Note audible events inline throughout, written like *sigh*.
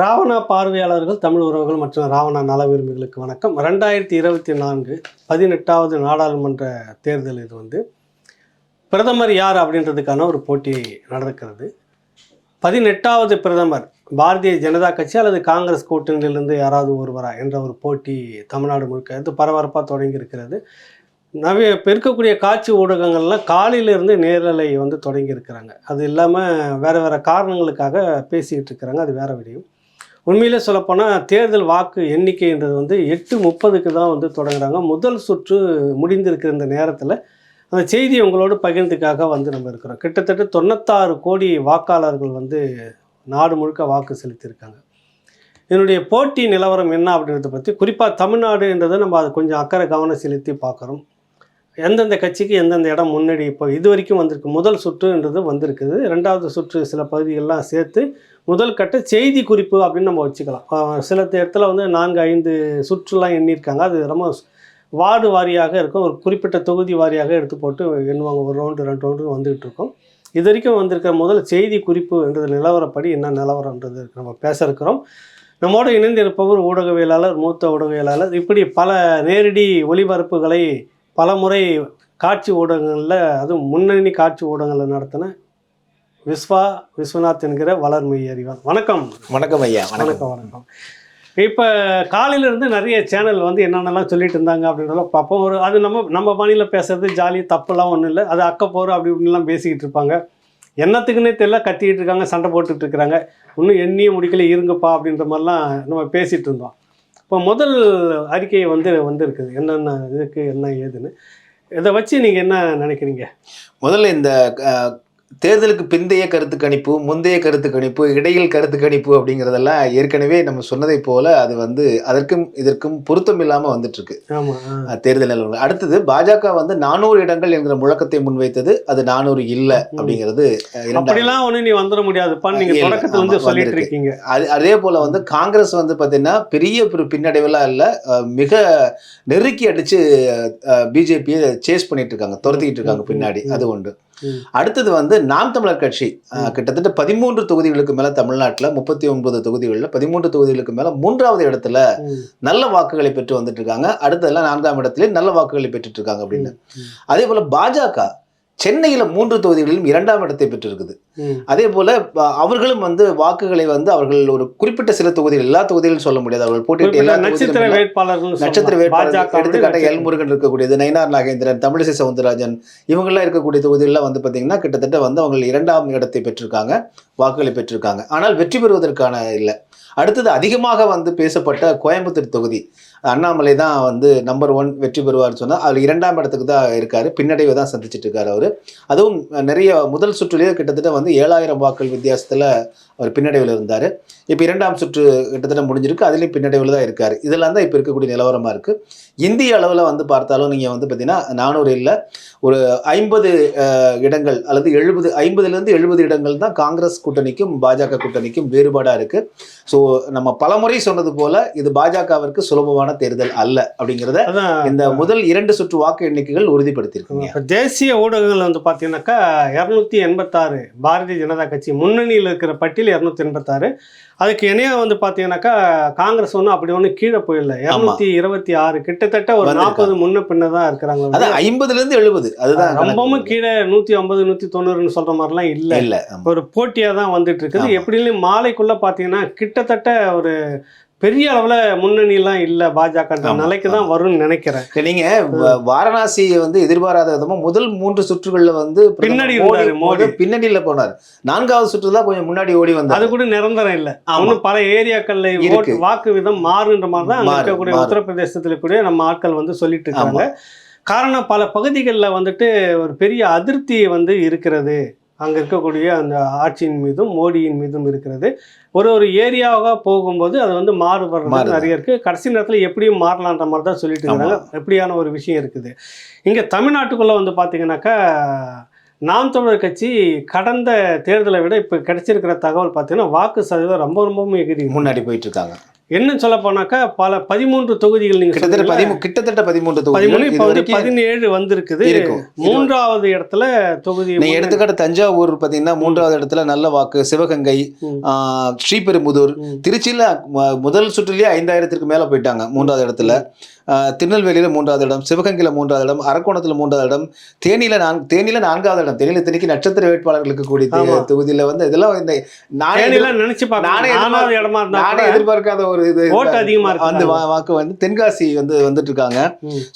ராவணா பார்வையாளர்கள் தமிழ் உறவுகள் மற்றும் ராவணா நல விரும்பிகளுக்கு வணக்கம். ரெண்டாயிரத்தி இருபத்தி நான்கு பதினெட்டாவது நாடாளுமன்ற தேர்தல் இது வந்து. பிரதமர் யார் அப்படின்றதுக்கான ஒரு போட்டி நடக்கிறது. பதினெட்டாவது பிரதமர் பாரதிய ஜனதா கட்சி அல்லது காங்கிரஸ் கூட்டணியிலிருந்து யாராவது ஒருவரா என்ற ஒரு போட்டி தமிழ்நாடு முழுக்க இது பரபரப்பாக தொடங்கி இருக்கிறது பெருக்கக்கூடிய காட்சி ஊடகங்கள்லாம் காலையிலேருந்து நேரலை வந்து தொடங்கியிருக்கிறாங்க. அது இல்லாமல் வேறு வேறு காரணங்களுக்காக பேசிக்கிட்டு இருக்கிறாங்க. அது வேறு விடியும். உண்மையிலே சொல்லப்போனால் தேர்தல் வாக்கு எண்ணிக்கைன்றது வந்து எட்டு முப்பதுக்கு தான் வந்து தொடங்குறாங்க. முதல் சுற்று முடிந்திருக்கிற இந்த நேரத்தில் அந்த செய்தியை உங்களோடு பகிர்ந்துக்காக வந்து நம்ம இருக்கிறோம். கிட்டத்தட்ட தொண்ணூத்தாறு கோடி வாக்காளர்கள் வந்து நாடு முழுக்க வாக்கு செலுத்தியிருக்காங்க. என்னுடைய போட்டி நிலவரம் என்ன அப்படின்றத பற்றி குறிப்பாக தமிழ்நாடுன்றதை நம்ம அது கொஞ்சம் அக்கறை கவனம் செலுத்தி பார்க்குறோம். எந்தெந்த கட்சிக்கு எந்தெந்த இடம் முன்னாடி இப்போ இது வரைக்கும் வந்திருக்கு. முதல் சுற்றுன்றது வந்திருக்குது. ரெண்டாவது சுற்று சில பகுதிகள்லாம் சேர்த்து முதல் கட்ட செய்தி குறிப்பு அப்படின்னு நம்ம வச்சுக்கலாம். சில இடத்துல வந்து நான்கு ஐந்து சுற்றுலாம் எண்ணியிருக்காங்க. அது ரொம்ப வார்டு வாரியாக இருக்கும். ஒரு குறிப்பிட்ட தொகுதி வாரியாக எடுத்து போட்டு எண்ணுவாங்க. ஒரு ரவுண்டு ரெண்டு ரவுண்டு வந்துகிட்டு இருக்கோம். இது வரைக்கும் வந்திருக்க முதல் செய்தி குறிப்பு என்றது நிலவரப்படி என்ன நிலவரன்றது நம்ம பேச இருக்கிறோம். நம்மோடு இணைந்து இருப்பவர் ஊடகவியலாளர் மூத்த ஊடகவியலாளர். இப்படி பல நேரடி ஒளிபரப்புகளை பல முறை காட்சி ஊடகங்களில் அதுவும் முன்னணி காட்சி ஊடகங்களில் நடத்தின விஸ்வா விஸ்வநாத் என்கிற வளர்மை அறிவார் வணக்கம். வணக்கம் ஐயா வணக்கம். வணக்கம் இப்போ காலையிலேருந்து நிறைய சேனல் வந்து என்னென்னலாம் சொல்லிட்டு இருந்தாங்க அப்படின்றதெல்லாம் பார்ப்போம். ஒரு அது நம்ம நம்ம பாணியில் பேசுறது ஜாலி தப்புலாம் ஒன்றும் இல்லை. அது அக்க போகிற அப்படி இப்படின்லாம் பேசிக்கிட்டு இருப்பாங்க. என்னத்துக்குன்னே தெரியல கத்திக்கிட்டு இருக்காங்க சண்டை போட்டுட்டு இருக்கிறாங்க. இன்னும் எண்ணியே முடிக்கல இருங்கப்பா அப்படின்ற மாதிரிலாம் நம்ம பேசிகிட்டு இருந்தோம். இப்போ முதல் அறிக்கை வந்து வந்திருக்குது. என்னென்ன இதுக்கு என்ன ஏதுன்னு. இதை வச்சு நீங்கள் என்ன நினைக்கிறீங்க? முதல்ல இந்த தேர்தலுக்கு பிந்தைய கருத்து கணிப்பு முந்தைய கருத்து கணிப்பு இடையில் கருத்து கணிப்பு அப்படிங்கிறதெல்லாம் ஏற்கனவே நம்ம சொன்னதை போல அது வந்து அதற்கும் இதற்கும் பொருத்தம் இல்லாம வந்துட்டு இருக்கு தேர்தல் நிலவரம் அடுத்தது பாஜக வந்து நானூறு இடங்கள் என்கிற முழக்கத்தை முன்வைத்தது அது நானூறு இல்ல அப்படிங்கிறது அப்படிலாம் நீ வந்துட முடியாதுப்பா தொடக்கத்துல வந்து சொல்லிட்டு. இருக்கீங்க. அது அதே போல வந்து காங்கிரஸ் வந்து பாத்தீங்கன்னா பெரிய பின்னடைவெல்லாம் இல்ல மிக நெருக்கி அடிச்சு பிஜேபியை சேஸ் பண்ணிட்டு இருக்காங்க துரத்திக்கிட்டு இருக்காங்க பின்னாடி. அது ம். அடுத்தது வந்து நாம் தமிழர் கட்சி. கிட்டத்தட்ட பதிமூன்று தொகுதிகளுக்கு மேல தமிழ்நாட்டுல முப்பத்தி ஒன்பது தொகுதிகளில் பதிமூன்று தொகுதிகளுக்கு மேல மூன்றாவது இடத்துல. நல்ல வாக்குகளை பெற்று வந்துட்டு இருக்காங்க. அடுத்ததெல்லாம் நான்காம் இடத்துல நல்ல வாக்குகளை பெற்றுட்டு இருக்காங்க அப்படின்னு. அதே போல பாஜக சென்னையில மூன்று தொகுதிகளிலும் இரண்டாம் இடத்தை பெற்றிருக்குது. அதே போல அவர்களும் வந்து வாக்குகளை வந்து அவர்கள் ஒரு குறிப்பிட்ட சில தொகுதிகள் எல்லா தொகுதிகளும் சொல்ல முடியாது. அவர்கள் போட்டியிட்ட எல்லா நட்சத்திர வேட்பாளர்கள் நட்சத்திர வேட்பாளர் பாஜக எடுத்துக்காட்ட எல் முருகன் இருக்கக்கூடியது நயினார் நாகேந்திரன் தமிழிசை சவுந்தரராஜன் இவங்கெல்லாம் இருக்கக்கூடிய தொகுதிகளில் வந்து பார்த்தீங்கன்னா கிட்டத்தட்ட வந்து அவங்க இரண்டாம் இடத்தை பெற்றிருக்காங்க வாக்குகளை பெற்றிருக்காங்க. ஆனால் வெற்றி பெறுவதற்கான இல்லை. அடுத்தது அதிகமாக வந்து பேசப்பட்ட கோயம்புத்தூர் தொகுதி. அண்ணாமலை தான் வந்து நம்பர் ஒன் வெற்றி பெறுவார்னு சொன்னால் அதில் இரண்டாம் இடத்துக்கு தான் இருக்கார். பின்னடைவை தான் சந்திச்சிட்டு இருக்கார் அவர். அதுவும் நிறைய முதல் சுற்றுலேயே கிட்டத்தட்ட வந்து ஏழாயிரம் வாக்கள் வித்தியாசத்தில் அவர் பின்னடைவில் இருந்தார். இப்போ இரண்டாம் சுற்று கிட்டத்தட்ட முடிஞ்சிருக்கு. அதுலேயும் பின்னடைவில் தான் இருக்கார். இதெல்லாம் தான் இப்போ இருக்கக்கூடிய நிலவரமாக இருக்குது இந்திய அளவில் வந்து பார்த்தாலும் நீங்கள் வந்து பார்த்தீங்கன்னா நானூறு இல்லை ஒரு ஐம்பது இடங்கள் அல்லது எழுபது ஐம்பதுலேருந்து எழுபது இடங்கள் தான் காங்கிரஸ் கூட்டணிக்கும் பாஜக கூட்டணிக்கும் வேறுபாடாக இருக்குது ஸோ நம்ம பலமுறை சொன்னது போல இது பாஜகவிற்கு சுலபமான தேர்தல் அல்ல அப்படிங்கிறத இந்த முதல் இரண்டு சுற்று வாக்கு எண்ணிக்கைகள் உறுதிப்படுத்தியிருக்குங்க. தேசிய ஊடகங்கள் வந்து பார்த்தீங்கன்னாக்கா இரநூத்தி எண்பத்தாறு பாரதிய ஜனதா கட்சி முன்னணியில் இருக்கிற பட்டியல் இரநூத்தி எண்பத்தாறு. அதுக்கு இணையாக வந்து பார்த்தீங்கன்னாக்கா காங்கிரஸ் ஒன்றும் அப்படி ஒன்றும் கீழே போயிடல இரநூத்தி இருபத்தி ஆறு கிட்டத்தட்ட ஒரு. நாற்பது முன்ன பின்ன தான் இருக்கிறாங்க அதான் ஐம்பதுல இருந்து எழுபது. அதுதான் ரொம்பவும் கீழே நூற்றி ஐம்பது நூற்றி தொண்ணூறுன்னு சொல்கிற மாதிரிலாம் இல்லை. இல்ல. ஒரு போட்டியாக தான் வந்துட்டு இருக்குது. ஆமா. எப்படியும் மாலைக்குள்ள பார்த்தீங்கன்னா கிட்டத்தட்ட ஒரு பெரிய அளவில் முன்னணிலாம் இல்லை பாஜக நிலைக்கு தான் வரும்னு நினைக்கிறேன் இல்ல, நீங்க வ- வாரணாசி வந்து எதிர்பாராத விதமா முதல் மூன்று சுற்றுகள்ல வந்து பின்னாடி மோடி. பின்னணியில போனார் நான்காவது சுற்று தான் கொஞ்சம் முன்னாடி ஓடி அது வந்தார் கூட நிரந்தரம் இல்லை. இன்னும் பல ஏரியாக்கள்ல. ஓட்டு வாக்கு விதம் மாறுன்ற மாதிரி தான் அங்க இருக்கக்கூடிய. உத்தரப்பிரதேசத்துல கூட நம்ம ஆட்கள் வந்து சொல்லிட்டு இருக்காங்க. காரணம் பல பகுதிகளில் வந்துட்டு ஒரு பெரிய அதிருப்தி வந்து இருக்கிறது அங்க இருக்கக்கூடிய அந்த ஆட்சியின் மீதும் மோடியின் மீதும் இருக்கிறது. ஒரு ஒரு ஏரியாவாக போகும்போது அது வந்து மாறுபடுறது மாறுது. நிறைய இருக்கு. கடைசி நேரத்தில் எப்படியும் மாறலான்ற மாதிரி தான் சொல்லிட்டு இருக்காங்க. எப்படியான ஒரு விஷயம் இருக்குது. இங்க தமிழ்நாட்டுக்குள்ள வந்து பாத்தீங்கன்னாக்கா நாம் தமிழர் கட்சி கடந்த தேர்தலை விட இப்போ கிடைச்சிருக்கிற தகவல் பார்த்தீங்கன்னா வாக்கு சதவீதம் ரொம்ப ரொம்பவும் எகிரி முன்னாடி போயிட்டு இருக்காங்க. என்ன சொல்ல போனாக்கா பல பதிமூன்று தொகுதிகள் நீங்க கிட்டத்தட்ட கிட்டத்தட்ட பதிமூன்று தொகுதிகள். இப்போ வந்து பதினேழு வந்திருக்குது. மூன்றாவது இடத்துல தொகுதி நீங்க. எடுத்துக்காட்டு தஞ்சாவூர் பாத்தீங்கன்னா மூன்றாவது இடத்துல நல்ல வாக்கு சிவகங்கை ஸ்ரீபெரும்புதூர். திருச்சியில முதல் சுற்றுலயே ஐந்தாயிரத்திற்கு மேல போயிட்டாங்க மூன்றாவது இடத்துல. திருநெல்வேலியில மூன்றாவது இடம் சிவகங்கையில மூன்றாவது இடம் அரக்கோணத்துல மூன்றாவது இடம் தேனியில நான் தேனியில நான்காவது இடம். தேனியில திணிக்கு நட்சத்திர வேட்பாளர்களுக்கு கூடிய. தொகுதியில வந்து இதெல்லாம் இந்த நானே நினைச்சு நானே எதிர்பார்க்காத ஒரு இது ஓட்டு அதிகமா இருக்கு அந்த வா- வாக்கு வந்து தென்காசி வந்து வந்துட்டு இருக்காங்க.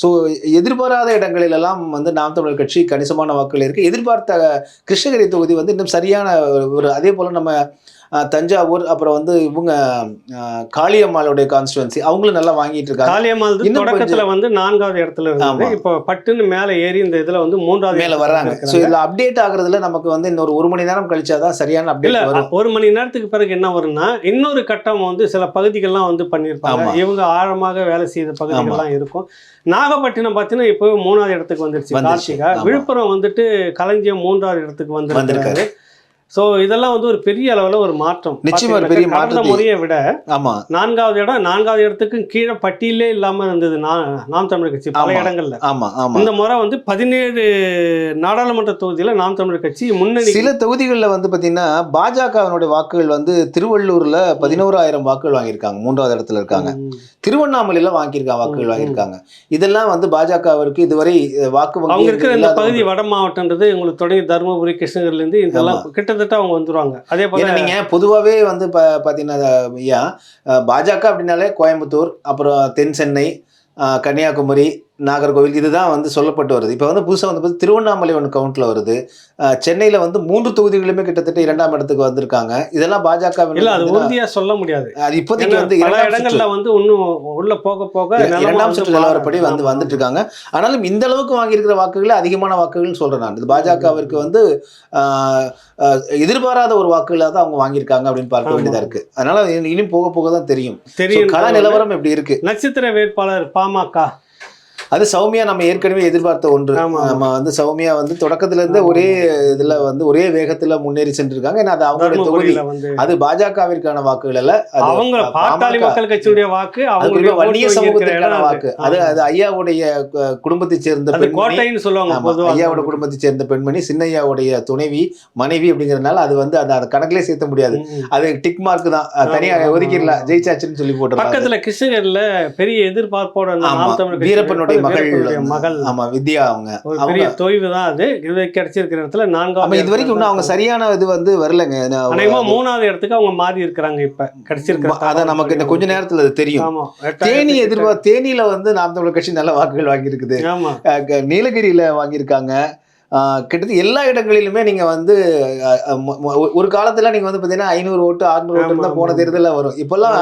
ஸோ எதிர்பாராத இடங்களில் எல்லாம் வந்து நாம் தமிழர் கட்சி கணிசமான வாக்குகள் இருக்கு. எதிர்பார்த்த கிருஷ்ணகிரி தொகுதி வந்து இன்னும் சரியான ஒரு- அதே போல நம்ம தஞ்சாவூர் அப்புறம் வந்து இவங்க காளியம்மாளுடைய கான்ஸ்டுவன்சி அவங்களும் நல்லா வாங்கிட்டு இருக்காங்க. காளியம்மாள் வந்து தொடக்கத்துல வந்து நான்காவது இடத்துல இருந்தது ஆமா. இப்போ பட்டுன்னு மேல ஏறி இந்த இதுல வந்து மூன்றாவது மேல வர்றாங்க. ஸோ. இதுல அப்டேட் ஆகுறதுல நமக்கு வந்து இன்னொரு ஒரு மணி நேரம் கழிச்சாதான் சரியான அப்டேட் வரும். ஒரு மணி நேரத்துக்கு பிறகு என்ன வரும்னா இன்னொரு கட்டம் வந்து சில பகுதிகள்லாம் வந்து பண்ணியிருப்பாங்க. இவங்க ஆழமாக வேலை செய்த பகுதிகள்லாம் இருக்கும். நாகப்பட்டினம் பார்த்தீங்கன்னா இப்போ மூணாவது இடத்துக்கு வந்துருச்சு. கார்த்திகா. விழுப்புரம் வந்துட்டு களஞ்சியம் மூன்றாவது இடத்துக்கு வந்திருக்காரு வந்திருக்காரு. ஸோ இதெல்லாம் வந்து ஒரு பெரிய அளவுல ஒரு மாற்றம். நிச்சயமா ஒரு பெரிய மாற்றத்தை- முறையை விட ஆமா. நான்காவது இடம் நான்காவது இடத்துக்கு கீழே பட்டியலே இல்லாம இருந்தது நா- நாம் தமிழர் கட்சி பல. இடங்கள்ல. ஆமா ஆமா. இந்த முறை வந்து பதினேழு நாடாளுமன்ற தொகுதியில நாம் தமிழர் கட்சி முன்னணி சில தொகுதிகளில் வந்து பார்த்தீங்கன்னா பாஜகவினுடைய வாக்குகள் வந்து திருவள்ளூர்ல பதினோராயிரம் வாக்குகள் வாங்கியிருக்காங்க மூன்றாவது இடத்துல இருக்காங்க. திருவண்ணாமலையில வாங்கியிருக்காங்க வாக்குகள் வாங்கியிருக்காங்க. இதெல்லாம் வந்து பாஜகவிற்கு இதுவரை வாக்கு வங்கி அவங்க இருக்கிற இந்த பகுதி. வட மாவட்டம்ன்றது உங்களுக்கு தொடங்கி தருமபுரி கிருஷ்ணகிரில இருந்து இதெல்லாம் கிட்டத்தட்ட அவங்க வந்துருவாங்க. அதே போல நீங்க பொதுவாகவே வந்து ப பார்த்தீங்கன்னா ஐயா அஹ், பாஜக அப்படின்னாலே கோயம்புத்தூர் அப்புறம் தென் சென்னை கன்னியாகுமரி நாகர்கோவில் இதுதான் வந்து சொல்லப்பட்டு வருது. இப்போ வந்து புதுசாக வந்து பார்த்து திருவண்ணாமலை ஒன்று கவுண்ட்ல வருது. சென்னையில வந்து மூன்று தொகுதிகளுமே கிட்டத்தட்ட இரண்டாம் இடத்துக்கு வந்திருக்காங்க. இதெல்லாம் பாஜக இல்ல அது உறுதியா சொல்ல முடியாது. அது இப்போதைக்கு வந்து பல. இடங்கள்ல வந்து இன்னும் உள்ள போக போக இரண்டாம் சுற்று நிலவரப்படி. வந்து. வந்துட்டு இருக்காங்க ஆனாலும் இந்த அளவுக்கு வாங்கியிருக்கிற வாக்குகள் அதிகமான வாக்குகள்னு சொல்றேன் நான். இது பாஜகவிற்கு வந்து எதிர்பாராத ஒரு வாக்குகளாக தான் அவங்க வாங்கியிருக்காங்க அப்படின்னு பார்க்க ஆமா. வேண்டியதா இருக்கு. அதனால இனி- இனி போக போக தான் தெரியும். தெரியும் கள நிலவரம் எப்படி இருக்கு? நட்சத்திர வேட்பாளர் பாமக அது சௌமியா நம்ம ஏற்கனவே எதிர்பார்த்த ஒன்று. நம்ம வந்து சௌமியா வந்து தொடக்கத்துல இருந்தே. ஒரே இதுல வந்து ஒரே வேகத்துல முன்னேறி சென்றிருக்காங்க. ஏன்னா அது அவங்களுடைய தொகுதி. அது பாஜகவிற்கான வாக்குகள் அல்ல அது அவங்க பாட்டாளி. மக்கள் கட்சியுடைய வாக்கு அது அவங்களுடைய வன்னிய சமூகத்திற்கான வாக்கு. அது அது ஐயாவுடைய அஹ், குடும்பத்தைச் சேர்ந்த அது பெண்மணி. கோட்டைன்னு சொல்லுவாங்க ஐயாவோட குடும்பத்தை சேர்ந்த பெண்மணி சின்னையாவுடைய துணைவி மனைவி அப்படிங்கறதுனால அது வந்து அந்த அந்த கணக்கிலே சேர்த்த முடியாது. அது டிக் மார்க் தான். அது தனியா ஆமா, ஒதுக்கிடலாம். ஜெயிச்சாச்சுன்னு சொல்லி போட்டுருக்காங்க பக்கத்துல கிருஷ்ணகிரில பெரிய எதிர்பார்ப்போட அந்த வீரப்பனுடைய மகள் மகள். ஆமா வித்யா அவங்க. பெரிய தொய்வு தான் அது. இது கிடைச்சிருக்கிற இடத்துல நான்காவது இது வரைக்கும் இன்னும் அவங்க சரியான இது வந்து வரலங்க. அநேகமா மூணாவது இடத்துக்கு அவங்க மாறி இருக்கிறாங்க இப்ப. கிடைச்சிருக்கிற அதான் நமக்கு இந்த கொஞ்ச நேரத்துல அது தெரியும். ஆமா தேனி எட்டாயிரத்தி எதிர்பார் தேனியில வந்து நாம் தமிழர் கட்சி நல்ல வாக்குகள் வாங்கியிருக்குது. நீலகிரியில வாங்கியிருக்காங்க. கிட்டத்தட்ட எல்லா இடங்களிலுமே நீங்க வந்து ஒரு காலத்துல நீங்க வந்து பாத்தீங்கன்னா ஐநூறு ஓட்டு அறுநூறு ஓட்டு தான் போன. தேர்தலில் வரும். இப்பெல்லாம்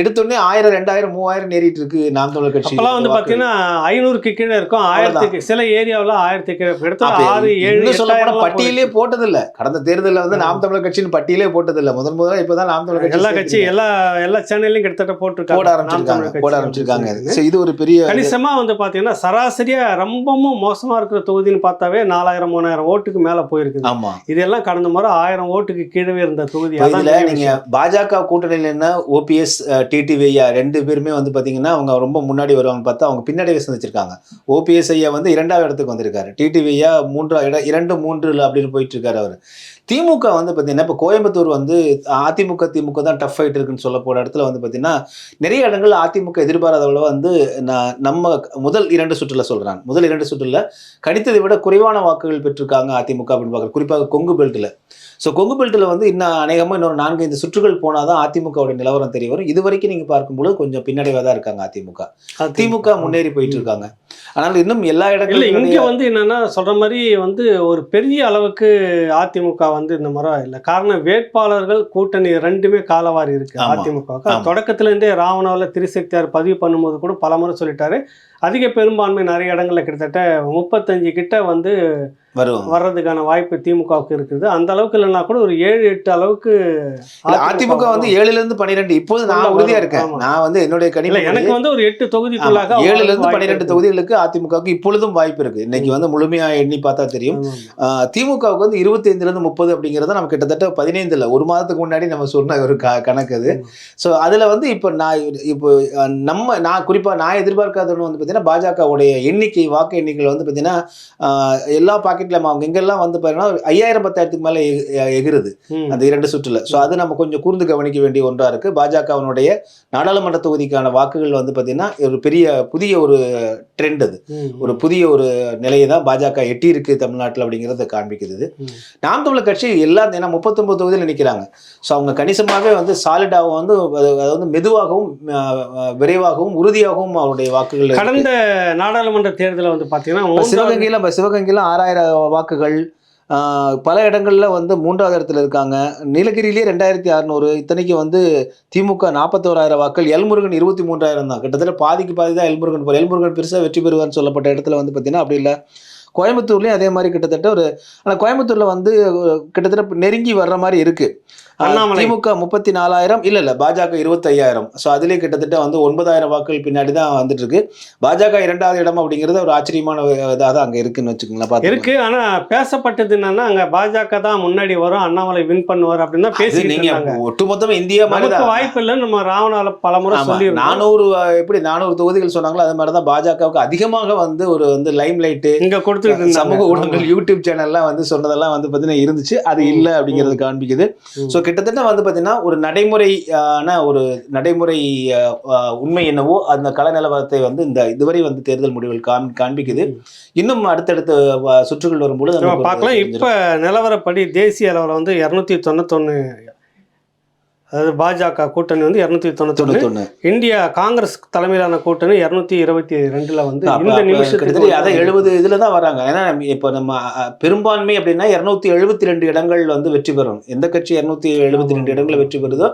எடுத்தோடனே ஆயிரம் ரெண்டாயிரம் மூவாயிரம் நேரிட்டு இருக்கு நாம் தமிழர் கட்சி அப்பெல்லாம் வந்து வாக்குகள். பாத்தீங்கன்னா ஐநூறுக்கு கீழே இருக்கும். ஆயிரத்துக்கு சில ஏரியாவுல ஆயிரத்தி கீழே எடுத்து ஆறு ஏழு சொல்ல பட்டியலே போட்டதில்ல. கடந்த தேர்தலில் வந்து நாம் தமிழர் கட்சின்னு பட்டியலே போட்டதில்ல. முதன் முதல்ல இப்பதான் நாம் தமிழர் கட்சி எல்லா கட்சி எல்லா எல்லா சேனல்லையும் கிட்டத்தட்ட போட்டிருக்காங்க. போட ஆரம்பிச்சிருக்காங்க போட ஆரம்பிச்சிருக்காங்க. இது ஒரு பெரிய கணிசமா வந்து பாத்தீங்கன்னா சராசரியா ரொம்பவும் மோசமா இருக்கிற தொகுதின்னு பார்த்தாவே நாலாயிரம் மூணாயிரம் ஓட்டுக்கு மேல போயிருக்குது. ஆமா. இதெல்லாம் கடந்த முறை ஆயிரம் ஓட்டுக்கு கீழவே இருந்த தொகுதி. பெரிய நீங்க. பாஜக கூட்டணியில என்ன ஓபிஎஸ் டிடிவி ஐயா ரெண்டு பேருமே வந்து பாத்தீங்கன்னா அவங்க ரொம்ப முன்னாடி வருவாங்க பார்த்தா அவங்க பின்னாடியே சந்திச்சிருக்காங்க. ஓபிஎஸ் ஐயா வந்து இரண்டாவது இடத்துக்கு வந்திருக்காரு. டிடிவி ஐயா மூன்றாவது இடம் இரண்டு மூன்று அப்படின்னு போயிட்டு இருக்காரு அவர். திமுக வந்து பாத்தீங்கன்னா இப்போ கோயம்புத்தூர் வந்து அதிமுக திமுக தான் டஃப் ஃபைட் இருக்குன்னு சொல்ல போற இடத்துல வந்து பாத்தீங்கன்னா நிறைய இடங்கள் அதிமுக எதிர்பாராத அளவு வந்து நான் நம்ம முதல் இரண்டு சுற்றுல சொல்றேன் முதல் இரண்டு சுற்றுல கணித்ததை விட குறைவான வாக்குகள் பெற்றிருக்காங்க அதிமுக அப்படின்னு பார்க்குறேன் குறிப்பாக கொங்கு பெல்ட்டில் ஸோ கொங்கு பெல்ட்டில் வந்து இன்னும் அநேகமாக இன்னொரு நான்கு ஐந்து சுற்றுகள் போனால் தான் அதிமுகவுடைய நிலவரம் தெரிய வரும். இது வரைக்கும் நீங்கள் பார்க்கும்போது கொஞ்சம் பின்னடைவாக தான் இருக்காங்க அதிமுக. திமுக முன்னேறி போயிட்டு இருக்காங்க. ஆனால் இன்னும் எல்லா இல்ல இடங்களிலும் இங்க வந்து என்னன்னா சொல்ற மாதிரி வந்து ஒரு பெரிய அளவுக்கு அதிமுக வந்து இந்த முறை இல்லை காரணம் வேட்பாளர்கள் கூட்டணி ரெண்டுமே காலவாரி இருக்கு. அதிமுக. தொடக்கத்துல இருந்தே ராவணாவில் திருசக்தியார் பதிவு பண்ணும்போது கூட பல முறை சொல்லிட்டாரு அதிக பெரும்பான்மை நிறைய இடங்கள்ல கிட்டத்தட்ட முப்பத்தஞ்சு கிட்ட வந்து வரும் வர்றதுக்கான வாய்ப்பு திமுகவுக்கு இருக்குது அந்த அளவுக்கு இல்லைன்னா கூட ஒரு ஏழு எட்டு அளவுக்கு அதிமுக வந்து ஏழுல இருந்து பன்னிரெண்டு இப்போது நான் உறுதியா. இருக்கேன். நான் வந்து என்னுடைய கணிப்பு எனக்கு வந்து ஒரு எட்டு தொகுதிக்குள்ளாக ஏழுல இருந்து பன்னிரெண்டு. தொகுதிகளுக்கு அதிமுகவுக்கு இப்பொழுதும் வாய்ப்பு இருக்கு இன்னைக்கு வந்து முழுமையா எண்ணி பார்த்தா தெரியும் திமுகவுக்கு வந்து இருபத்தி ஐந்துல இருந்து முப்பது அப்படிங்கறத நம்ம கிட்டத்தட்ட பதினைந்துல ஒரு மாதத்துக்கு முன்னாடி நம்ம சொன்ன ஒரு கணக்கு அது. ஸோ அதுல வந்து இப்போ நான் இப்போ நம்ம நான் குறிப்பா நான் எதிர்பார்க்காத ஒன்று வந்து பார்த்தீங்கன்னா பாஜகவுடைய எண்ணிக்கை வாக்கு எண்ணிக்கைகள் வந்து பார்த்தீங்கன்னா எல்லா பாக்கெட்ல அவங்க எங்கெல்லாம் வந்து பாத்தீங்கன்னா ஒரு ஐயாயிரம் பத்தாயிரத்துக்கு மேல எ- எகிறுது ம். அந்த இரண்டு சுற்றுல ஸோ அது நம்ம கொஞ்சம் கூர்ந்து கவனிக்க வேண்டிய ஒன்றா இருக்கு பாஜகவினுடைய நாடாளுமன்ற தொகுதிக்கான வாக்குகள் வந்து பார்த்தீங்கன்னா ஒரு பெரிய புதிய ஒரு ட்ரெண்ட் அது. ஒரு புதிய ஒரு நிலையை தான் பாஜக எட்டி இருக்கு தமிழ்நாட்டில் அப்படிங்கிறத. ம். நாம் தமிழர் கட்சி எல்லா ஏன்னா முப்பத்தொன்பது தொகுதியில் நிற்கிறாங்க ஸோ அவங்க கணிசமாகவே வந்து சாலிடாகவும் வந்து அது வந்து மெதுவாகவும் விரைவாகவும் உறுதியாகவும் அவருடைய வாக்குகள். கடந்த நாடாளுமன்ற தேர்தலில் வந்து மூன்றாவது- சிவகங்கையில் இப்போ சிவகங்கையில் ஆறாயிரம் வாக்குகள் பல இடங்கள்ல வந்து மூன்றாவது இடத்துல இருக்காங்க. நீலகிரியிலேயே ரெண்டாயிரத்தி அறநூறு இத்தனைக்கு வந்து திமுக நாற்பத்தோராயிரம் வாக்கள் எல்முருகன் இருபத்தி மூன்றாயிரம் தான். கிட்டத்தட்ட பாதிக்கு பாதி தான் எல்முருகன் போகிற எல்முருகன் பெருசாக வெற்றி பெறுவார்னு சொல்லப்பட்ட இடத்துல வந்து பார்த்தீங்கன்னா அப்படி இல்லை. கோயம்புத்தூர்லேயும் அதே மாதிரி கிட்டத்தட்ட ஒரு ஆனால் கோயம்புத்தூரில் வந்து கிட்டத்தட்ட நெருங்கி வர்ற மாதிரி இருக்கு. ஆஹ், அண்ணாமலை. திமுக முப்பத்தி நாலாயிரம் இல்லை இல்லை பாஜக இருபத்தையாயிரம் ஸோ அதுலேயே கிட்டத்தட்ட வந்து ஒன்பதாயிரம் வாக்குகள் பின்னாடி தான் வந்துட்டு இருக்கு பாஜக இரண்டாவது இடம் அப்படிங்கிறது ஒரு ஆச்சரியமான இதாக தான் அங்கே இருக்குன்னு வச்சுக்கோங்களேன். இருக்கு ஆனா பேசப்பட்டது என்னன்னா அங்க பாஜக தான் முன்னாடி வரும் அண்ணாமலை வின் பண்ணுவார் அப்படின்னு தான் பேசிட்டு நீங்க ஒட்டுமொத்தமா இந்தியா மாதிரி வாய்ப்பு இல்லை நம்ம ராவணால பலமுறை ஆமா, சொல்லியிருக்கோம் நானூறு எப்படி நானூறு தொகுதிகள் சொன்னாங்களோ அது மாதிரி தான் பாஜகவுக்கு அதிகமாக வந்து ஒரு வந்து லைம் லைட்டு இங்க கொடுத்துட்டு. சமூக ஊடகங்கள் யூடியூப் சேனல்லாம் வந்து சொன்னதெல்லாம் வந்து பார்த்தீங்கன்னா இருந்துச்சு அது இல்லை அப்படிங்கிறது காண்பிக்குது. ஸோ கிட்டத்தட்ட வந்து பார்த்தீங்கன்னா ஒரு நடைமுறையான ஒரு நடைமுறை உண்மை என்னவோ அந்த கள நிலவரத்தை வந்து இந்த இதுவரை வந்து தேர்தல் முடிவுகள் காண் காண்பிக்குது. இன்னும் அடுத்தடுத்த சுற்றுகள் வரும்பொழுது பார்க்கலாம். இப்ப நிலவரப்படி தேசிய அளவில் வந்து இருநூத்தி தொண்ணூத்தொன்னு அதாவது பாஜக கூட்டணி வந்து இருநூத்தி தொண்ணூத்தொன்னு தொண்ணூத்தொன்னு இந்தியா காங்கிரஸ் தலைமையிலான கூட்டணி இருநூத்தி இருபத்தி ரெண்டுல வந்து இந்த நிமிஷத்துக்கு வந்து- எழுபது இதுல தான் வராங்க. ஏன்னா இப்போ நம்ம பெரும்பான்மை அப்படின்னா இருநூத்தி எழுபத்தி ரெண்டு இடங்கள் வந்து வெற்றி பெறும். எந்த கட்சி இருநூத்தி எழுபத்தி ரெண்டு இடங்களை வெற்றி பெறுதோ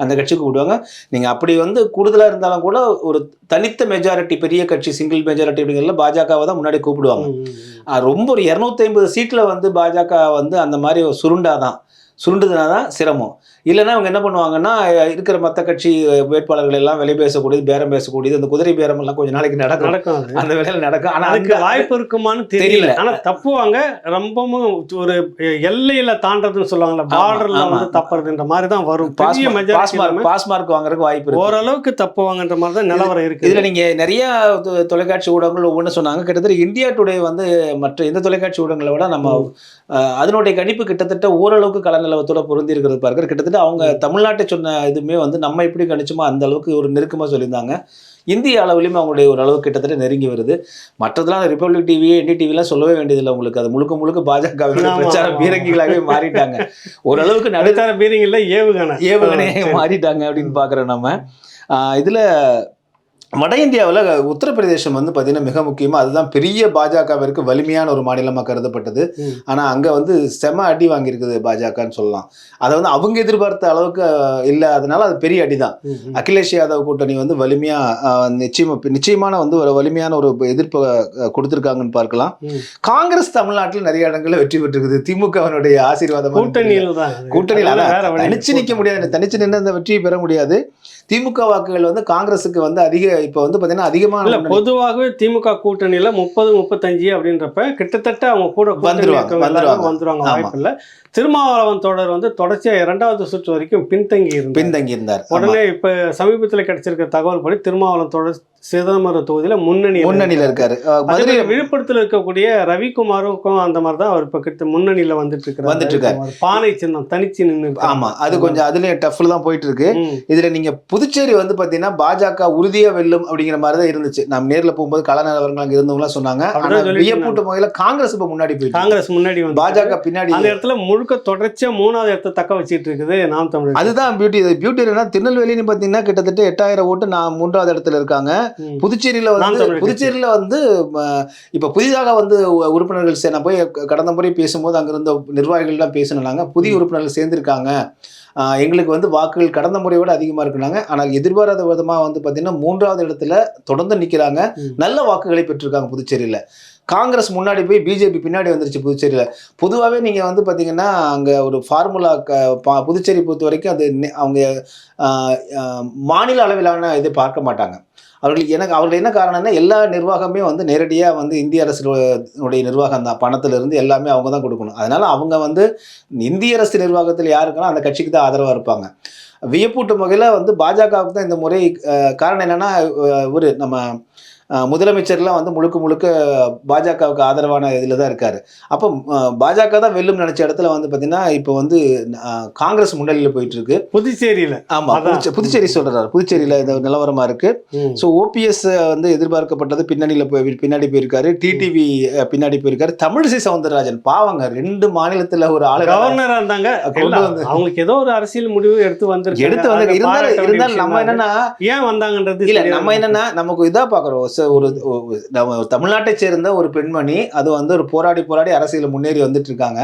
அந்த கட்சிக்கு விடுவாங்க நீங்க அப்படி வந்து கூடுதலா இருந்தாலும் கூட ஒரு தனித்த மெஜாரிட்டி பெரிய கட்சி சிங்கிள் மெஜாரிட்டி அப்படிங்கிறதுல பாஜகவை தான் முன்னாடி கூப்பிடுவாங்க. ரொம்ப ஒரு இரநூத்தி ஐம்பது சீட்ல வந்து பாஜக வந்து அந்த மாதிரி ஒரு சுருண்டாதான். சுருண்டுதுனா தான் சிரமம். இல்லைன்னா அவங்க என்ன பண்ணுவாங்கன்னா இருக்கிற மற்ற கட்சி வேட்பாளர்கள் எல்லாம் விலை பேசக்கூடியது பேரம் பேசக்கூடியது அந்த குதிரை பேரம் எல்லாம் கொஞ்ச நாளைக்கு நடக்கும். நடக்கும் அந்த வேலையில் நடக்கும். ஆனா அதுக்கு வாய்ப்பு இருக்குமான்னு தெரியல. தெரியல. ஆனா தப்புவாங்க. ரொம்பவும் ஒரு எல்லையில தாண்டதுன்னு சொல்லுவாங்கல்ல பார்டர்ல. வந்து தப்புறதுன்ற மாதிரி தான் வரும் பெரிய majority பாஸ் மார்க் வாங்குறதுக்கு வாய்ப்பு இருக்கு. ஓரளவுக்கு தப்புவாங்கன்ற மாதிரி தான் நிலவரம் இருக்கு இதுல நீங்க நிறைய தொலைக்காட்சி ஊடகங்கள் ஒவ்வொன்று சொன்னாங்க. கிட்டத்தட்ட இந்தியா டுடே வந்து மற்ற எந்த தொலைக்காட்சி ஊடகங்களை விட நம்ம அதனுடைய கணிப்பு கிட்டத்தட்ட ஓரளவுக்கு கலநிலவத்தோட பொருந்தி இருக்கிறது பார்க்கிற கிட்டத்தட்ட அவங்க தமிழ்நாட்டை சொன்ன இதுவுமே வந்து நம்ம எப்படி கணிச்சோமோ அந்த அளவுக்கு ஒரு நெருக்கமா சொல்லியிருந்தாங்க. இந்திய அளவுலையும் அவங்களுடைய ஒரு அளவுக்கு கிட்டத்தட்ட நெருங்கி வருது. மற்றதெல்லாம் ரிப்பப்ளிக் டிவி என்டி டிவிலாம் சொல்லவே வேண்டியதில்லை உங்களுக்கு. அது முழுக்க முழுக்க பாஜக பிரச்சார. பீரங்கிகளாகவே மாறிட்டாங்க. ஓரளவுக்கு நடு நடுத்தர பீரிங் இல்ல ஏவுகணை. ஏவுகணையை ஆ, சரி. மாறிட்டாங்க அப்படின்னு பார்க்குறோம் நம்ம. இதுல வட இந்தியாவில் உத்தரப்பிரதேசம் வந்து பார்த்தீங்கன்னா மிக முக்கியமாக அதுதான் பெரிய பாஜகவிற்கு வலிமையான ஒரு மாநிலமாக கருதப்பட்டது. ஆனால் அங்கே வந்து செம அடி வாங்கியிருக்குது பாஜகன்னு சொல்லலாம் அதை வந்து அவங்க எதிர்பார்த்த அளவுக்கு இல்லை அதனால அது பெரிய அடி தான். அகிலேஷ் யாதவ் கூட்டணி வந்து வலிமையாக நிச்சயமா நிச்சயமான வந்து ஒரு வலிமையான ஒரு எதிர்ப்பை கொடுத்திருக்காங்கன்னு பார்க்கலாம். காங்கிரஸ் தமிழ்நாட்டில் நிறைய இடங்களில் வெற்றி பெற்றிருக்குது திமுகவினுடைய ஆசீர்வாதம் கூட்டணியில் தான். கூட்டணியில். தனிச்சு நிற்க முடியாது தனிச்சு நின்று அந்த வெற்றியை பெற முடியாது திமுக வாக்குகள் வந்து காங்கிரஸுக்கு வந்து அதிக இப்போ வந்து பார்த்தீங்கன்னா அதிகமான பொதுவாகவே திமுக கூட்டணியில முப்பது முப்பத்தஞ்சு அப்படின்றப்ப கிட்டத்தட்ட அவங்க கூட வந்துருவாங்க, வந்துருவாங்க. வாய்ப்பு இல்ல திருமாவளவன் தொடர் வந்து தொடர்ச்சியா இரண்டாவது சுற்று வரைக்கும் பின்தங்கி இருந்தார். பின்தங்கி இருந்தார். உடனே இப்ப சமீபத்துல கிடைச்சிருக்க தகவல் படி திருமாவளவன் தொடர் சிதம்பரம் தொகுதியில முன்னணி முன்னணியில இருக்காரு. மதுரை விழுப்புரத்துல இருக்கக்கூடிய ரவிக்குமாருக்கும் அந்த மாதிரி தான் அவர் இப்ப கிட்ட முன்னணியில வந்துட்டு இருக்காரு வந்துட்டு இருக்காரு. பானை சின்னம் தனிச்சு நின்று ஆமா. அது கொஞ்சம் அதுலயும் டஃப்ல தான் போயிட்டு இருக்கு. இதுல நீங்க புதுச்சேரி வந்து பாத்தீங்கன்னா பாஜக உறுதியா வெல்லும் அப்படிங்கிற மாதிரி தான் இருந்துச்சு. நம்ம நேர்ல போகும்போது கள நிலவரங்கள் அங்க இருந்தவங்க சொன்னாங்க. அப்படிதான் ஆனா சொல்லிட்டு வியப்பூட்ட முறையில காங்கிரஸ் இப்ப முன்னாடி இருக்கு. காங்கிரஸ் முன்னாடி பாஜக பின்னாடி அந்த இடத்துல முழுக்க தொடர்ச்சியா மூணாவது இடத்தை தக்க வச்சிட்டு இருக்குது நாம் தமிழர் அதுதான் பியூட்டி பியூட்டி என்னன்னா திருநெல்வேலின்னு பாத்தீங்கன்னா கிட்டத்தட்ட எட்டாயிரம் ஓட்டு நான் மூன்றாவது இடத்துல இருக்காங்க. புதுச்சேரியில வந்து புதுச்சேரியில வந்து இப்ப புதிதாக வந்து உறுப்பினர்கள் நான் போய் கடந்த முறை பேசும்போது அங்க இருந்த நிர்வாகிகள்லாம் பேசினாங்க. புதிய உறுப்பினர்கள் சேர்ந்திருக்காங்க. எங்களுக்கு வந்து வாக்குகள் கடந்த முறையை விட அதிகமா இருக்குனாங்க. ஆனால் எதிர்பாராத விதமா வந்து பாத்தீங்கன்னா மூன்றாவது இடத்துல தொடர்ந்து நிக்கிறாங்க. ம். நல்ல வாக்குகளை பெற்றிருக்காங்க புதுச்சேரியில. காங்கிரஸ் முன்னாடி போய் பிஜேபி பின்னாடி வந்துருச்சு புதுச்சேரியில். பொதுவாகவே நீங்கள் வந்து பார்த்தீங்கன்னா அங்கே ஒரு ஃபார்முலா க பா- புதுச்சேரி பொறுத்த வரைக்கும் அது அவங்க மாநில அளவிலான இது பார்க்க மாட்டாங்க. அவர்களுக்கு எனக்கு அவர்கள் என்ன காரணம்னா எல்லா நிர்வாகமே வந்து நேரடியாக வந்து இந்திய அரசுடைய நிர்வாகம் தான். பணத்திலிருந்து எல்லாமே அவங்க தான் கொடுக்கணும். அதனால் அவங்க வந்து இந்திய அரசு நிர்வாகத்தில் யாருக்கெல்லாம் அந்த கட்சிக்கு தான் ஆதரவாக இருப்பாங்க. வியப்பூட்டும் வகையில் வந்து பாஜகவுக்கு தான் இந்த முறை காரணம் என்னென்னா ஒரு நம்ம முதலமைச்சர்லாம் வந்து முழுக்க முழுக்க பாஜகவுக்கு ஆதரவான இதில் தான் இருக்காரு. அப்போ பாஜக தான் வெல்லும் நினைச்ச இடத்துல வந்து பார்த்தீங்கன்னா இப்போ வந்து காங்கிரஸ் முன்னணியில் போயிட்டு இருக்கு புதுச்சேரியில. ஆமா அதான். புதுச்சே- புதுச்சேரி சொல்றாரு. புதுச்சேரியில இந்த நிலவரமா இருக்கு. ஸோ ஓபிஎஸ் வந்து எதிர்பார்க்கப்பட்டது பின்னணியில் போய் பின்னாடி போயிருக்காரு. டிடிவி பின்னாடி போயிருக்காரு. தமிழிசை சவுந்தரராஜன் பாவங்க ரெண்டு மாநிலத்துல ஒரு ஆளு கவர்னரா இருந்தாங்க. வந்து- அவங்களுக்கு ஏதோ ஒரு அரசியல் முடிவு எடுத்து வந்திருக்காங்க. எடுத்து வந்து இருந்தாலும் இருந்தாலும் நம்ம. என்னன்னா ஏன் வந்தாங்கன்றது இல்ல. நம்ம என்னன்னா நமக்கு இதா பாக்குறோம். ச- ஒரு நம்ம தமிழ்நாட்டை சேர்ந்த ஒரு பெண்மணி அது வந்து ஒரு போராடி போராடி அரசியல் முன்னேறி வந்துட்டு இருக்காங்க.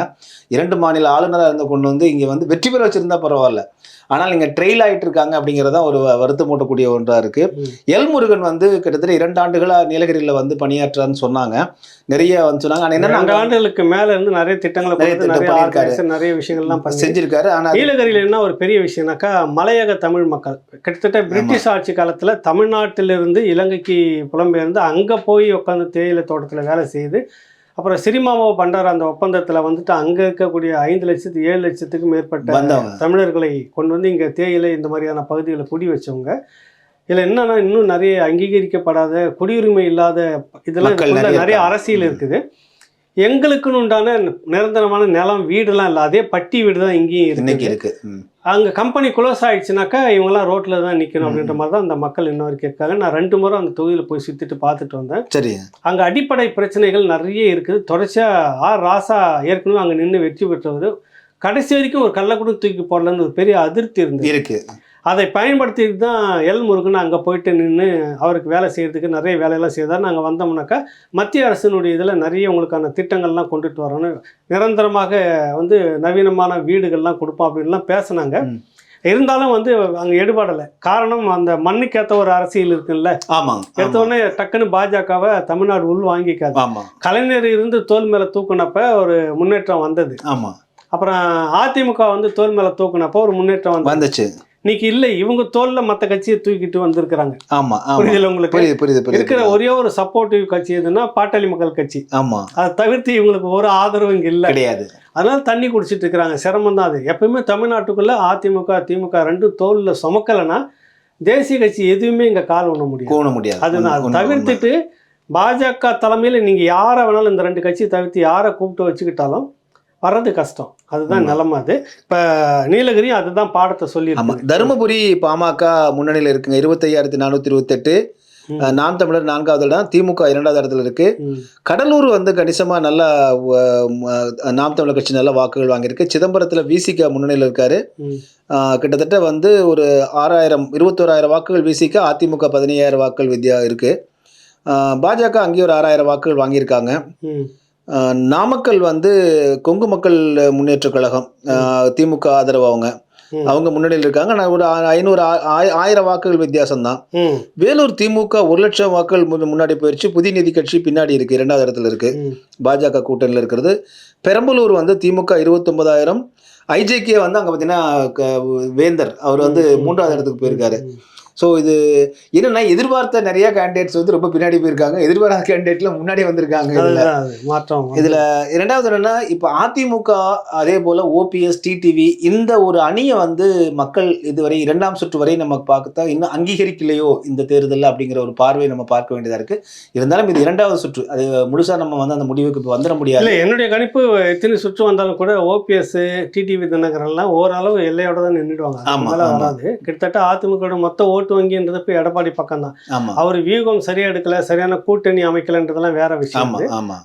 இரண்டு மாநில ஆளுநராக இருந்த கொண்டு வந்து இங்கே வந்து வெற்றி பெற வச்சிருந்தா பரவாயில்ல. ஆனால் இங்க ட்ரெயில் ஆயிட்டு இருக்காங்க அப்படிங்கறதா ஒரு வருத்தம் மூட்டக்கூடிய ஒன்றா இருக்கு. ம். எல் முருகன் வந்து கிட்டத்தட்ட இரண்டு ஆண்டுகளா நீலகிரியில வந்து பணியாற்றான்னு சொன்னாங்க. நிறைய வந்து சொன்னாங்க. ஆனா என்னன்னா ஆண்டுகளுக்கு மேல இருந்து நிறைய திட்டங்களை நிறைய நிறைய விஷயங்கள்லாம் செஞ்சிருக்காரு. ஆனா அது- நீலகிரியில என்ன ஒரு பெரிய விஷயம்னாக்கா மலையக தமிழ் மக்கள். கிட்டத்தட்ட பிரிட்டிஷ் ஆட்சி காலத்துல தமிழ்நாட்டிலிருந்து இலங்கைக்கு புலம்பெயர்ந்து அங்க போய் உட்காந்து தேயிலை தோட்டத்துல வேலை செய்து அப்புறம் சிரிமாவோ பண்டார அந்த ஒப்பந்தத்துல வந்துட்டு அங்க இருக்கக்கூடிய ஐந்து லட்சத்து ஏழு லட்சத்துக்கு மேற்பட்ட தமிழர்களை கொண்டு வந்து இங்க தேயிலை இந்த மாதிரியான பகுதிகளை குடி வச்சவங்க இதுல என்னன்னா இன்னும் நிறைய அங்கீகரிக்கப்படாத குடியுரிமை இல்லாத இதெல்லாம் நிறைய. அரசியல். இருக்குது எங்களுக்குன்னு உண்டான நிரந்தரமான நிலம் வீடுலாம் இல்லை. அதே பட்டி வீடு தான் இங்கேயும் இன்னைக்கு இருக்கு. அங்க கம்பெனி க்ளோஸ் ஆயிடுச்சுனாக்கா இவங்கெல்லாம் ரோட்ல தான் நிக்கணும் ம். அப்படின்ற மாதிரி தான் அந்த மக்கள் இன்ன வரைக்கும் இருக்காங்க. நான் ரெண்டு முறை அந்த தொகுதியில போய் சுத்திட்டு பார்த்துட்டு வந்தேன். சரி. அங்க அடிப்படை பிரச்சனைகள் நிறைய இருக்குது. தொடர்ச்சியா ஆர் ராசா ஏற்கனவே அங்க நின்று வெற்றி பெற்றவர். கடைசி வரைக்கும் ஒரு கள்ளக்கூட தூக்கி போடலன்னு ஒரு பெரிய அதிருப்தி இருந்தது. இருக்கு. அதை பயன்படுத்திட்டு தான் எல் முருகன் அங்கே போயிட்டு நின்று அவருக்கு வேலை செய்யறதுக்கு நிறைய வேலையெல்லாம் செய்தார். நாங்கள் வந்தோம்னாக்கா மத்திய அரசினுடைய இதில் நிறைய உங்களுக்கான திட்டங்கள்லாம் கொண்டுட்டு வரணும் நிரந்தரமாக வந்து நவீனமான வீடுகள்லாம் கொடுப்போம் அப்படின்லாம் பேசுனாங்க. இருந்தாலும் வந்து அங்கே எடுபடலை. காரணம் அந்த மண்ணுக்கேற்ற ஒரு அரசியல் இருக்குல்ல. ஆமாங்க எடுத்த உடனே டக்குன்னு பாஜகவை தமிழ்நாடு உள் வாங்கிக்காது. ஆமா. கலைஞர் இருந்து தோல் மேலே தூக்குனப்ப ஒரு முன்னேற்றம் வந்தது. ஆமா. அப்புறம் அதிமுக வந்து தோல் மேலே தூக்குனப்ப ஒரு முன்னேற்றம் வந்துச்சு. இன்னைக்கு இல்லை இவங்க தோல்ல மற்ற கட்சியை தூக்கிட்டு வந்திருக்கிறாங்க. ஆமா புரியுதுல உங்களுக்கு? புரியுது புரியுது இருக்கிற ஒரே ஒரு சப்போர்ட்டிவ் கட்சி எதுன்னா பாட்டாளி மக்கள் கட்சி. ஆமா. அதை தவிர்த்து இவங்களுக்கு ஒரு ஆதரவு இங்க இல்லை. கிடையாது. அதனால தண்ணி குடிச்சிட்டு இருக்கிறாங்க. சிரமம் தான் அது. எப்பவுமே தமிழ்நாட்டுக்குள்ள அதிமுக திமுக ரெண்டும் தோல்ல சுமக்கலைன்னா தேசிய கட்சி எதுவுமே இங்க கால் பண்ண முடியும் கோண முடியாது. அதுதான். அது உண்மை, உண்மை, தவிர்த்துட்டு பாஜக தலைமையில நீங்க யாரை வேணாலும் இந்த ரெண்டு கட்சியை தவிர்த்து யாரை கூப்பிட்டு வச்சுக்கிட்டாலும் வர்றது கஷ்டம். அதுதான். நிலைமை அது. இப்ப நீலகிரி அதுதான் பாடத்தை சொல்லி ஆமா தருமபுரி பாமக முன்னணியில இருக்குங்க. இருபத்தையாயிரத்தி நானூத்தி இருபத்தெட்டு. நாம் தமிழர் நான்காவது இடம் திமுக இரண்டாவது இடத்துல இருக்கு. கடலூர் வந்து கணிசமா நல்லா நாம் தமிழர் கட்சி நல்ல வாக்குகள் வாங்கியிருக்கு. சிதம்பரத்துல விசிக முன்னணியில் இருக்காரு. கிட்டத்தட்ட வந்து ஒரு ஆறாயிரம் இருபத்தோராயிரம் வாக்குகள் விசிக அதிமுக பதினையாயிரம் வாக்குகள் வித்தியா இருக்கு. பாஜக அங்கேயும் ஒரு ஆறாயிரம் வாக்குகள் வாங்கியிருக்காங்க. நாமக்கல் வந்து கொங்கு மக்கள் முன்னேற்ற கழகம் திமுக ஆதரவு அவங்க. அவங்க முன்னணியில் இருக்காங்க. நான் ஒரு ஐநூறு ஆயிரம் வாக்குகள் வித்தியாசம் தான் வேலூர் திமுக ஒரு லட்சம் வாக்குகள் முன்ன- முன்னாடி போயிடுச்சு புதிய நீதி கட்சி பின்னாடி இருக்கு. இரண்டாவது இடத்துல இருக்கு. பாஜக கூட்டணியில் இருக்கிறது. பெரம்பலூர் வந்து திமுக இருபத்தொன்பதாயிரம். ஐஜேகே வந்து அங்கே பார்த்தீங்கன்னா வேந்தர். அவர் வந்து மூன்றாவது இடத்துக்கு போயிருக்காரு. ஸோ இது என்னன்னா எதிர்பார்த்த நிறைய கேண்டிடேட்ஸ் வந்து ரொம்ப பின்னாடி போயிருக்காங்க. எதிர்பாராத கேண்டிடேட்ல முன்னாடி வந்திருக்காங்க மாற்றம் இதுல இரண்டாவது என்னன்னா இப்போ அதிமுக அதே போல ஓபிஎஸ் டிடிவி இந்த ஒரு அணியை வந்து மக்கள் இதுவரை இரண்டாம் சுற்று வரை நம்ம பார்த்தா இன்னும் அங்கீகரிக்கலையோ இந்த தேர்தலில் அப்படிங்கிற ஒரு பார்வை நம்ம பார்க்க வேண்டியதா இருக்கு. இருந்தாலும் இது இரண்டாவது சுற்று. அது முழுசா நம்ம வந்து அந்த முடிவுக்கு இப்போ வந்துட முடியாது. இல்ல என்னுடைய கணிப்பு எத்தனை சுற்று வந்தாலும் கூட ஓபிஎஸ் டிடிவி தினகரன்லாம் ஓரளவு எல்லையோட தான் நின்றுடுவாங்க ஆமா, அதனால ஆமா. வராது. கிட்டத்தட்ட அதிமுக மொத்த ஓட்டு வங்கின்றது இப்போ எடப்பாடி பக்கம் தான் ஆமா. அவர் வியூகம் சரியா எடுக்கல சரியான கூட்டணி அமைக்கலன்றதெல்லாம் வேற விஷயம்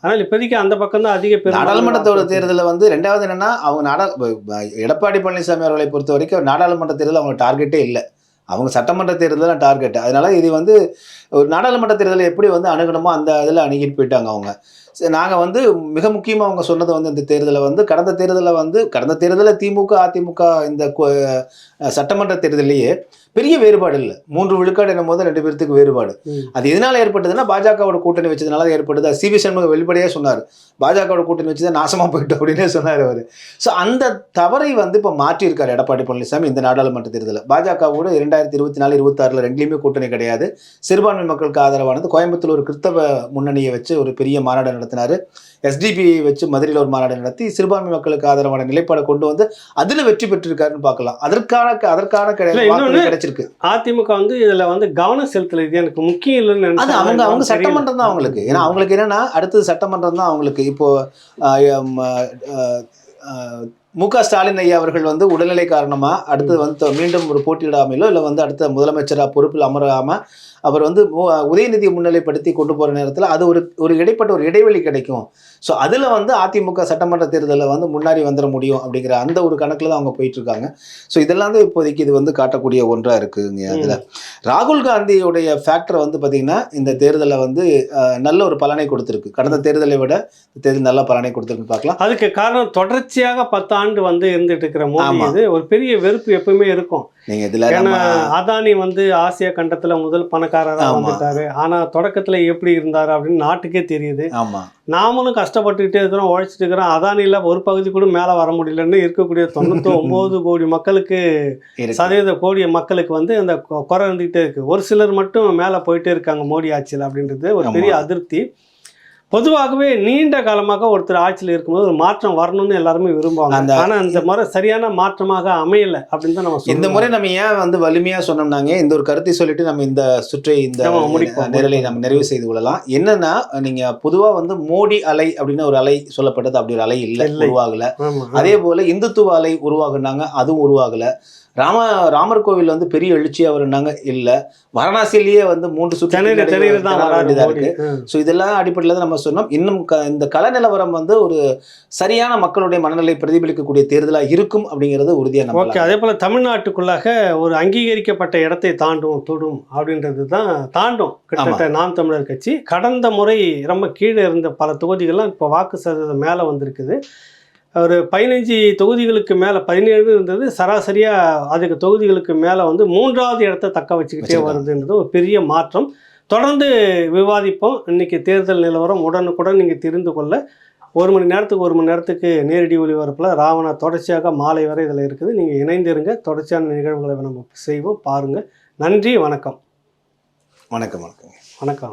ஆனால் இப்போதைக்கு அந்த பக்கம் தான் அதிக பெரும்பான்மை நாடாளுமன்றத்தோட. தேர்தலில் வந்து ரெண்டாவது என்னன்னா அவங்க நாடா எடப்பாடி பழனிசாமி அவர்களை பொறுத்த வரைக்கும் நாடாளுமன்ற தேர்தல் அவங்க டார்கெட்டே இல்லை. அவங்க சட்டமன்ற தேர்தல் தான் டார்கெட் அதனால இது வந்து ஒரு நாடாளுமன்ற தேர்தலை எப்படி வந்து அணுகணுமோ அந்த இதில் அணுகிட்டு போயிட்டாங்க அவங்க. நாங்கள் வந்து மிக முக்கியமாக அவங்க சொன்னது வந்து இந்த தேர்தலை வந்து கடந்த தேர்தலில் வந்து கடந்த தேர்தலில் திமுக அதிமுக இந்த சட்டமன்ற தேர்தலையே பெரிய வேறுபாடு இல்லை. மூன்று விழுக்காடு என்னும் போது ரெண்டு பேர்த்துக்கு வேறுபாடு. அது எதனால ஏற்பட்டதுன்னா பாஜகவோட கூட்டணி வச்சதுனால தான் ஏற்படுது அது சிவி சண்முகம் வெளிப்படையாக சொன்னார். பாஜகவோட கூட்டணி வச்சு தான் நாசமாக போயிட்டோம் அப்படின்னே சொன்னார் அவர். ஸோ அந்த தவறை வந்து இப்போ மாற்றியிருக்காரு எடப்பாடி பழனிசாமி இந்த நாடாளுமன்ற தேர்தலில். பாஜகவோட இரண்டாயிரத்தி இருபத்தி நாலு இருபத்தாறில் ரெண்டுலேயுமே கூட்டணி கிடையாது. சிறுபான்மை மக்களுக்கு ஆதரவானது. கோயம்புத்தூர் ஒரு கிறிஸ்தவ முன்னணியை வச்சு ஒரு பெரிய மாநாடு நடத்தினார் எஸ்டிபி வச்சு மதுரையில் ஒரு மாநாடு நடத்தி சிறுபான்மை மக்களுக்கு ஆதரவான நிலைப்பாடை கொண்டு வந்து அதில் வெற்றி பெற்றிருக்காருன்னு பார்க்கலாம் அதற்கான அதற்கான கிடைச்சிருக்கு அதிமுக வந்து இதுல வந்து கவனம் செலுத்தல இது எனக்கு முக்கியம் இல்லைன்னு அது. அவங்க அவங்க. சட்டமன்றம் தான் அவங்களுக்கு ஏன்னா அவங்களுக்கு என்னன்னா அடுத்தது சட்டமன்றம் தான் அவங்களுக்கு இப்போ மு க ஸ்டாலின் ஐயா அவர்கள் வந்து உடல்நிலை காரணமா அடுத்தது வந்து மீண்டும் ஒரு போட்டியிடாமலோ இல்லை வந்து அடுத்த முதலமைச்சரா பொறுப்பில் அமராம அவர் வந்து உதயநிதியை முன்னிலைப்படுத்தி கொண்டு போற நேரத்தில் அது ஒரு ஒரு இடைப்பட்ட ஒரு இடைவெளி கிடைக்கும். ஸோ அதில் வந்து அதிமுக சட்டமன்ற தேர்தலில் வந்து முன்னாடி வந்துட முடியும் அப்படிங்கிற அந்த ஒரு கணக்கில் தான் அவங்க போயிட்டு இருக்காங்க ஸோ இதெல்லாம் தான் இப்போதைக்கு இது வந்து காட்டக்கூடிய ஒன்றா இருக்குங்க அதில். ராகுல் காந்தியுடைய ஃபேக்டர் வந்து பார்த்தீங்கன்னா இந்த தேர்தலில் வந்து நல்ல ஒரு பலனை கொடுத்துருக்கு. கடந்த தேர்தலை விட தேர்தல் நல்ல பலனை கொடுத்துருக்குன்னு பார்க்கலாம். அதுக்கு காரணம் தொடர்ச்சியாக பத்து ஆண்டு வந்து இருந்துட்டு இருக்கிற மோடி. இது ஒரு பெரிய வெறுப்பு எப்பவுமே இருக்கும். இதில் ஏன்னா அதானி வந்து ஆசியா கண்டத்துல முதல் பணக்காரரா ஆமா. வந்துட்டாரு. ஆனா தொடக்கத்துல எப்படி இருந்தாரு அப்படின்னு நாட்டுக்கே தெரியுது. நாமளும் கஷ்டப்பட்டுக்கிட்டே இருக்கிறோம் உழைச்சிட்டு இருக்கிறோம். அதானியில் ஒரு பகுதி கூட மேலே வர முடியலன்னு இருக்கக்கூடிய தொண்ணூற்றி ஒம்பது *laughs* கோடி மக்களுக்கு சதவீத கோடி மக்களுக்கு வந்து அந்த குறை இருந்துகிட்டே இருக்கு. ஒரு சிலர் மட்டும் மேலே போயிட்டே இருக்காங்க மோடி ஆட்சியில் அப்படின்றது ஒரு பெரிய. அதிருப்தி. பொதுவாகவே நீண்ட காலமாக ஒருத்தர் ஆட்சியில் இருக்கும்போது ஒரு மாற்றம் வரணும்னு எல்லாருமே விரும்புவாங்க அந்த- ஆனா இந்த முறை சரியான மாற்றமாக அமையல அப்படின்னு தான் நம்ம இந்த. முறை நம்ம ஏன் வந்து வலிமையா சொன்னோம்னாங்க இந்த ஒரு கருத்தை சொல்லிட்டு நம்ம இந்த சுற்றை இந்த. நிரலை நம்ம நிறைவு செய்து கொள்ளலாம் என்னன்னா நீங்க பொதுவா வந்து மோடி அலை அப்படின்னு ஒரு அலை சொல்லப்பட்டது அப்படி ஒரு அலை இல்லை. உருவாகல. அதே போல இந்துத்துவ அலை உருவாகுனாங்க அதுவும் உருவாகல ராம ராமர் கோவில் வந்து பெரிய எழுச்சியா வருனாங்க இல்ல வாரணாசியிலேயே வந்து மூன்று சுற்று சென்னையில தான் திணற வராது வேண்டியதா மோடி. இருக்கு. ம். ஸோ இதெல்லாம் அடிப்படையில் தான் நம்ம சொன்னோம். இன்னும் க இந்த கள நிலவரம் வந்து ஒரு சரியான மக்களுடைய மனநிலை பிரதிபலிக்கக்கூடிய தேர்தலாக இருக்கும் அப்படிங்கிறது உறுதியாக ஓகே நம்ம அதே போல் தமிழ்நாட்டுக்குள்ளாக ஒரு அங்கீகரிக்கப்பட்ட இடத்தை தாண்டும் தொடும் அப்படின்றது தான் தாண்டும். கிட்டத்தட்ட நாம் தமிழர் கட்சி. கடந்த முறை ரொம்ப கீழே இருந்த பல தொகுதிகள்லாம் இப்போ வாக்கு சதவீதம் மேலே வந்திருக்குது. ஒரு பதினஞ்சு தொகுதிகளுக்கு மேலே பதினேழு இருந்தது சராசரியாக அதுக்கு தொகுதிகளுக்கு மேலே வந்து மூன்றாவது இடத்தை தக்க வச்சுக்கிட்டே. வருதுன்றது ஒரு பெரிய மாற்றம். தொடர்ந்து விவாதிப்போம். இன்னைக்கு தேர்தல் நிலவரம் உடனுக்குடன் நீங்கள் தெரிந்து கொள்ள. ஒரு மணி நேரத்துக்கு ஒரு மணி நேரத்துக்கு நேரடி ஒளிபரப்பில் ராவணா தொடர்ச்சியாக மாலை வரை இதில் இருக்குது. நீங்கள் இணைந்திருங்க. தொடர்ச்சியான நிகழ்வுகளை நம்ம செய்வோம். பாருங்கள் நன்றி வணக்கம். வணக்கம் வணக்கம் வணக்கம்.